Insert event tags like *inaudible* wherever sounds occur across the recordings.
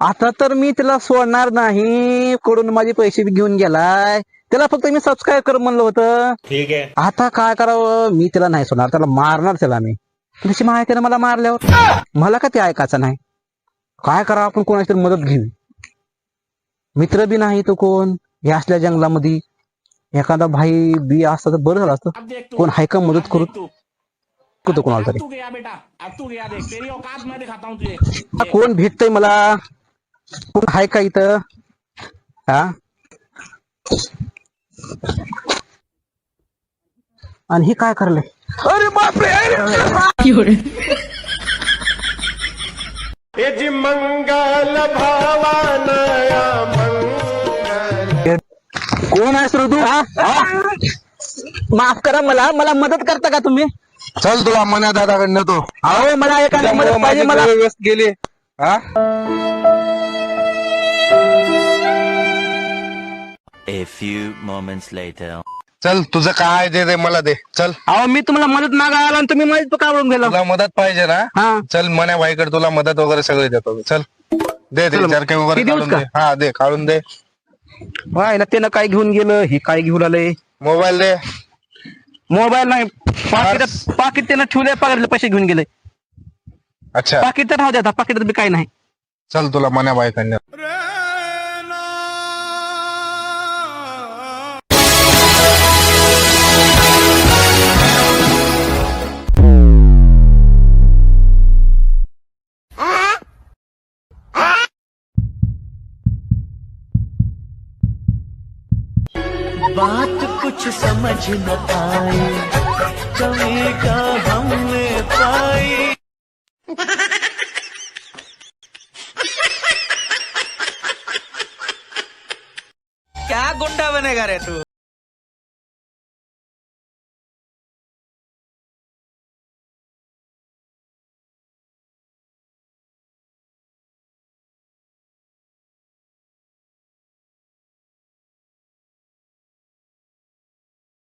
आता तर मी त्याला सोडणार नाही. कडून माझे पैसे बी घेऊन गेलाय. त्याला फक्त मी सबस्क्राईब कर म्हणलं होतं. ठीक है आता काय करावं? मी त्याला नाही सोडणार. त्याला मारणार त्याला मी. तशी माहिती त्यानं मला मारल्यावर. मला का ते ऐकायचं नाही? काय करावं आपण कोणाची तरी मदत घेऊ? मित्र बी नाही तो कोण? हे असल्या जंगलामध्ये. एखादा भाई बी असता तर बरं झालं असतं. कोण हाय का मदत करू तू. कुठं कोणाला तरी? तू गया बेटा. अब तू गया देख. तेरी औकात मैं दिखाता हूँ तुझे. कोण भेटतय मला? हाय का इथं? हा? आणि हे काय करलंय अरे बापरे! *laughs* मंगल भवानया मंगल. कोण आहेस रे तू हा? हा? माफ करा मला. मला मदत करता का तुम्ही? चल तुला मना दादाकडनं तो. अहो मला एखादी मदत पाहिजे मला गेले. हा? A few moments later. चल तुझं काय दे दे मला दे. चल. अहो मी तुम्हाला मदत मागायला आलो आणि तुम्ही मदत काढून गेला तुला मदत पाहिजे ना? हा. चल मन्या भाईकडे तुला मदत वगैरे सगळे देतो मी. चल. दे दे चल, चरके वगैरे किती काढून? दे. हा दे काढून दे. व्हायला त्यानं काय घेऊन गेलं हे काय घेऊन आलंय मोबाईल दे. मोबाईल नाही पाकिट पाकिट त्यानं ठेवले पगारले पैसे घेऊन गेले. अच्छा. पाकिट तर राहू द्या पाकिटात बी काय नाही. चल तुला मन्या भाईकडनं बात कुछ समझ न आई कमी का हमने पाई। क्या गुंडा बनेगा रे तू?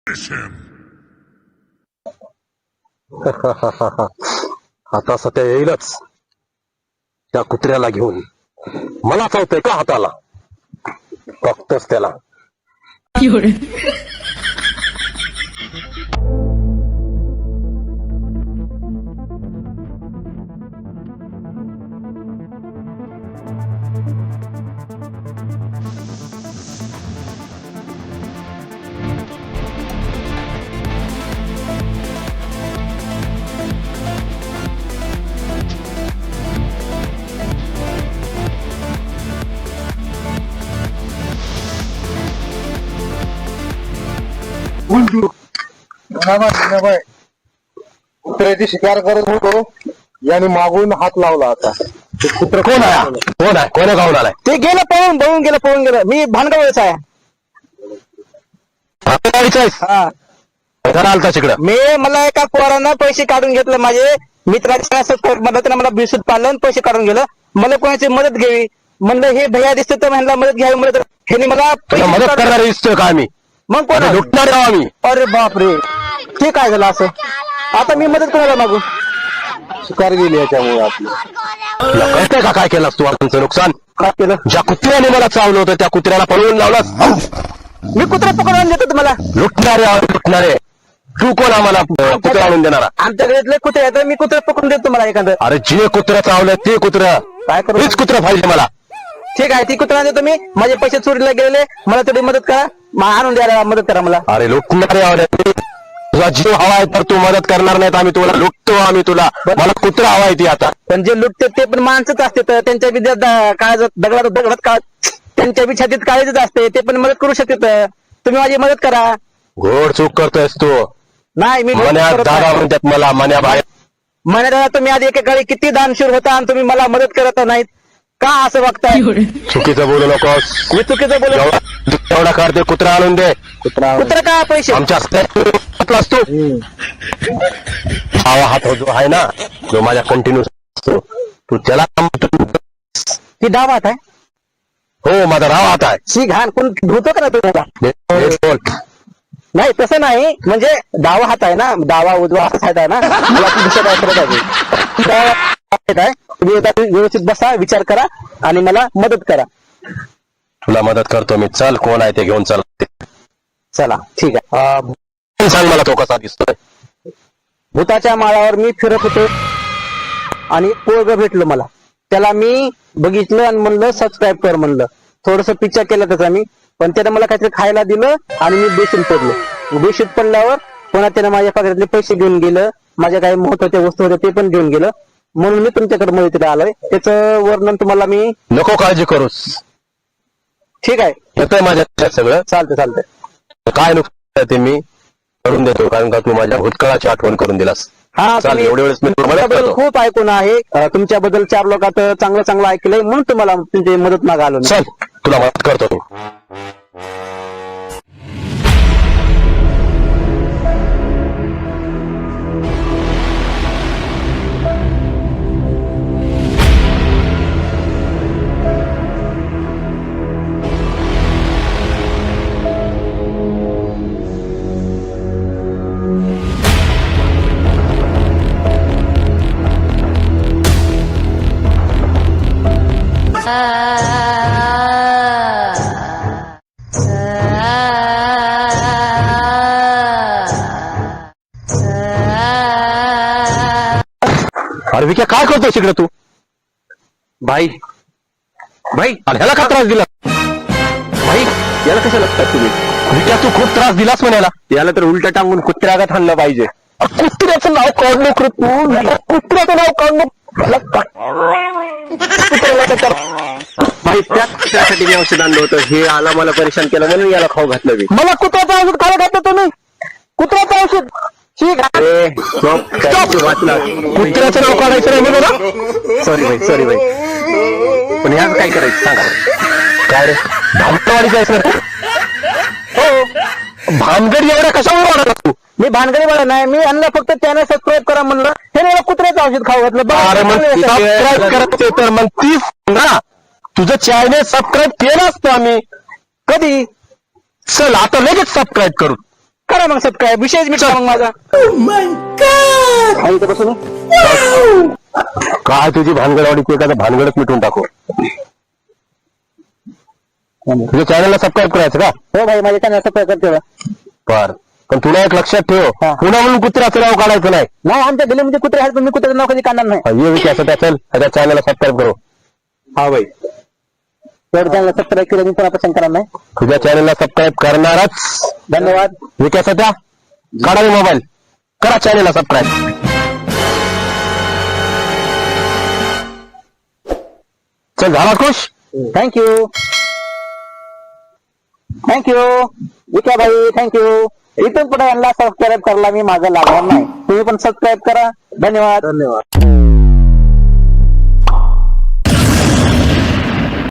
*laughs* आता सध्या येईलच. त्या कुत्र्याला घेऊन. मला चावतंय का हाताला? बघतोच त्याला. कुत्र्याची शिकार करत होतो. याने मागून हात लावला आता. ते कुत्र कोण आहे? कोण आहे? कोण्या गावून आलाय? ते गेलं पळून पळून गेलं पळून गेलं. मी भानगावच आहे. हा. घरा आलता तिकडं. मी मला एका पोरानं पैसे काढून घेतले माझे. मित्राच्या मला बिसूट पाडलं आणि पैसे काढून गेलं. मला कोणाची मदत घ्यावी? म्हणलं हे भैया दिसते तर ह्यांना मदत घ्यावी मदत. ह्याने मला तुला पैसे मदत काढून- करणारे दिसतोय का आम्ही? मग कोण अरे लुटणार आहे आम्ही. अरे बापरे. ते काय झालं असं? आता मी मदत कोणाला मागू? शिकार गेली याच्यामुळे आपली. तुला कळतंय का काय केलं तू आमचं नुकसान? काय केलं? ज्या कुत्र्याने मला चावलं होतं त्या कुत्र्याला पळवून लावलास. मी कुत्रा पकडून देतो तुम्हाला. लुटणारे आहोत, लुटणारे तू कोण आम्हाला अं, कुत्रा आणून देणारा? आमच्या घरातले कुत्रे आहेत मी कुत्रा पकडून देतो तुम्हाला एखादं. अरे जे कुत्रा चावलं ते कुत्र. काय करू? कुत्र पाहिजे मला. ठीक आहे ती कुत्रा मी माझे पैसे चोरीला गेलेले. मला थोडी मदत करा. मा- आणून द्यायला मदत करा मला. अरे लुटणारे आहोत. तुझा जीव हवा आहे तर तू मदत करणार नाही आम्ही तुला लुटतो आम्ही तुला. मला कुत्रा हवाय ती आता. पण जे लुटते ते पण माणसंच असते. तर त्यांच्या बी काळजात दगडात दगडात काळ त्यांच्या बी छातीत काळजीच असते. ते पण मदत करू शकते. तर. तुम्ही माझी मदत करा. घोड चूक करतोयस तू. नाही मी मदत मन्या करत दादा नाही. म्हणतात मला मन्या बाहेर. म्हणे दादा तुम्ही आधी एकेकाळी किती दानशूर होता आणि तुम्ही मला मदत करत नाहीत. का असं वागताय चुकीचं बोलू नकोस. मी चुकीचं जेवढा जेवढा करते कुत्रा आणून दे. कुत्रा का पैसे? आमच्या असतो हवा हात जो आहे ना जो माझ्या कंटिन्यू तू त्याला ती डावात आहे? हो माझा राव हात आहे. शी घाण कोण धुतो का बोल. नाही तसं नाही. म्हणजे डावा हात आहे ना डावा उजवा हात आहे ना. मला ती दिशा *laughs* काय? तुम्ही व्यवस्थित बसा विचार करा आणि मला मदत करा. तुला मदत करतो मी. चल कोण आहे ते घेऊन चल. चला ठीक आहे. सांग मला तो कसा दिसतोय. भूताच्या माळावर मी फिरत होतो आणि पोरग भेटलं मला. त्याला मी बघितलं आणि म्हणलं सबस्क्राईब कर म्हणलं. थोडस पिक्चर केलं त्याचा मी पण त्यानं मला काहीतरी खायला दिलं आणि मी बेशीत पडलो. बेशीत पडल्यावर पुन्हा त्यानं माझ्या पगारातले पैसे घेऊन गेलं. माझ्या काही महत्त्वाच्या वस्तू होत्या ते पण घेऊन गेलं. म्हणून मी तुमच्याकडे मदतीला आलोय. त्याचं वर्णन तुम्हाला मी नको काळजी करूस. ठीक आहे. येतोय माझ्या लक्षात सगळं? चालतंय चालतंय. काय नुकसान आहे ते मी करून देतो कारण का तू माझ्या भूतकाळाची आठवण करून दिलास. हा चाल तुम्ही- एवढ्या वेळेस मी तुला मदत तुमच्याबद्दल करतो. खूप ऐकून आहे. अं, तुमच्याबद्दल चार लोकात चांगलं चांगलं ऐकलंय म्हणून तुम्हाला तुमची मदत मागालो मी. चल तुला मदत करतो. तू अरे विक्या काय करतोय तिकडे तू? भाई भाई अरे ह्याला का त्रास दिला? भाई याला कसं लागतात तुम्ही विक्या तू खूप त्रास दिलास म्हणाला याला. तर उलट टांगून कुत्र्यागात आणलं पाहिजे. कुत्र्याचं नाव काढलो खरं तू कुत्र्याचं नाव काढलो भाई त्याच त्यासाठी मी औषध आणलं होतं. हे आला मला परेशान केलं म्हणून याला खाऊ घातलं मी. मला कुत्र्याचं औषध खायला घातलं तुम्ही. कुत्र्याचं औषध. ठीक आहे. कुत्र्याचं नाव काढायचं नाही ना सॉरी भाई सॉरी भाई पण ह्याच काय करायचं? सांगा. काय रे? भामटवाडीचा आहेस ना हो. भानगड एवढ्या कशावर वाढत तू? मी भानगडी वाला नाही. मी यांना फक्त त्याने सबस्क्राईब करा म्हणलं. हे मला कुत्र्याचं औषध खाऊ घातलं. बघा, अरे मग आहे. सबस्क्राईब करायचे तर मग तीच ना तुझं चॅनल सबस्क्राईब केलं असतं आम्ही. कधी? चल आता लगेच सबस्क्राईब करू. करा मग सबस्क्राईब विषयच मिटला मग माझा. इथं बसून? काय तुझी भानगडवाडी तू एखादं भानगडच मिटून टाकू. तुझ्या चॅनलला सबस्क्राईब करायचं का? हो भाई माझ्या चॅनल सबस्क्राईब करते बर. पण तुला एक लक्षात ठेव हा. पुन्हा म्हणून कुत्र्याचं नाव काढायचं नाही. नाही आमच्या गलीमध्ये कुत्रे आहेत पण मी कुत्र्याचं नाव कधी काढणार नाही. ये विषय असं त्या चल चॅनलला सबस्क्राईब करू. हा भाई. एवढं चॅनल सबस्क्राईब केलं मी पुन्हा पसंत करणार नाही तुझ्या चॅनलला सबस्क्राईब करणारच. धन्यवाद. विकास त्या काढा मोबाईल करा चॅनलला सबस्क्राईब चल झाला खुश? थँक्यू थँक्यू विका भाई थँक्यू इथून पुढे यांना सबस्क्राईब करायला मी माझं लागणार नाही. तुम्ही पण सबस्क्राईब करा. धन्यवाद. धन्यवाद.